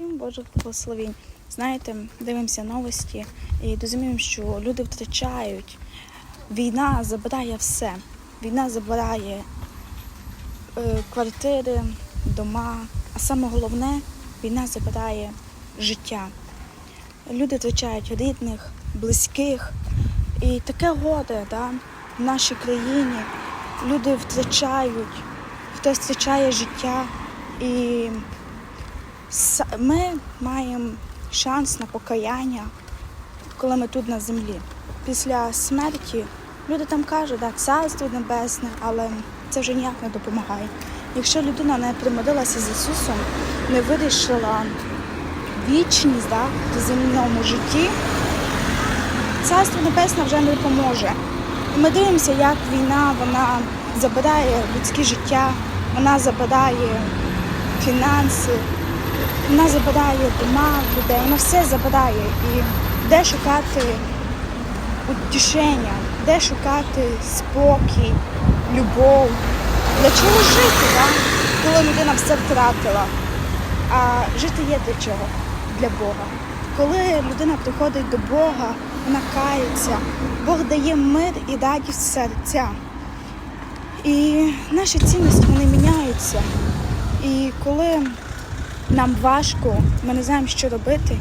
Всім Божих благословень. Знаєте, дивимося новості і розуміємо, що люди втрачають. Війна забирає все. Війна забирає е, квартири, дома. А саме головне, війна забирає життя. Люди втрачають рідних, близьких. І таке горе да, в нашій країні. Люди втрачають, хтось втрачає життя. І ми маємо шанс на покаяння, коли ми тут на землі. Після смерті люди там кажуть, да, царство небесне, але це вже ніяк не допомагає. Якщо людина не примирилася з Ісусом, не вирішила вічність да, в земному житті, царство небесне вже не допоможе. І ми дивимося, як війна вона забирає людське життя, вона забирає фінанси, вона забирає дома людей, вона все забирає. І де шукати утішення, де шукати спокій, любов. Для чого жити, да? коли людина все втратила? А жити є для чого? Для Бога. Коли людина приходить до Бога, вона кається, Бог дає мир і радість серця. І наші цінності вони міняються. Нам важко, ми не знаємо, що робити,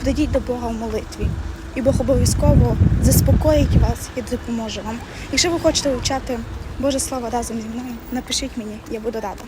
прийдіть до Бога в молитві. І Бог обов'язково заспокоїть вас і допоможе вам. Якщо ви хочете вивчати Боже Слово разом зі мною, напишіть мені, я буду рада.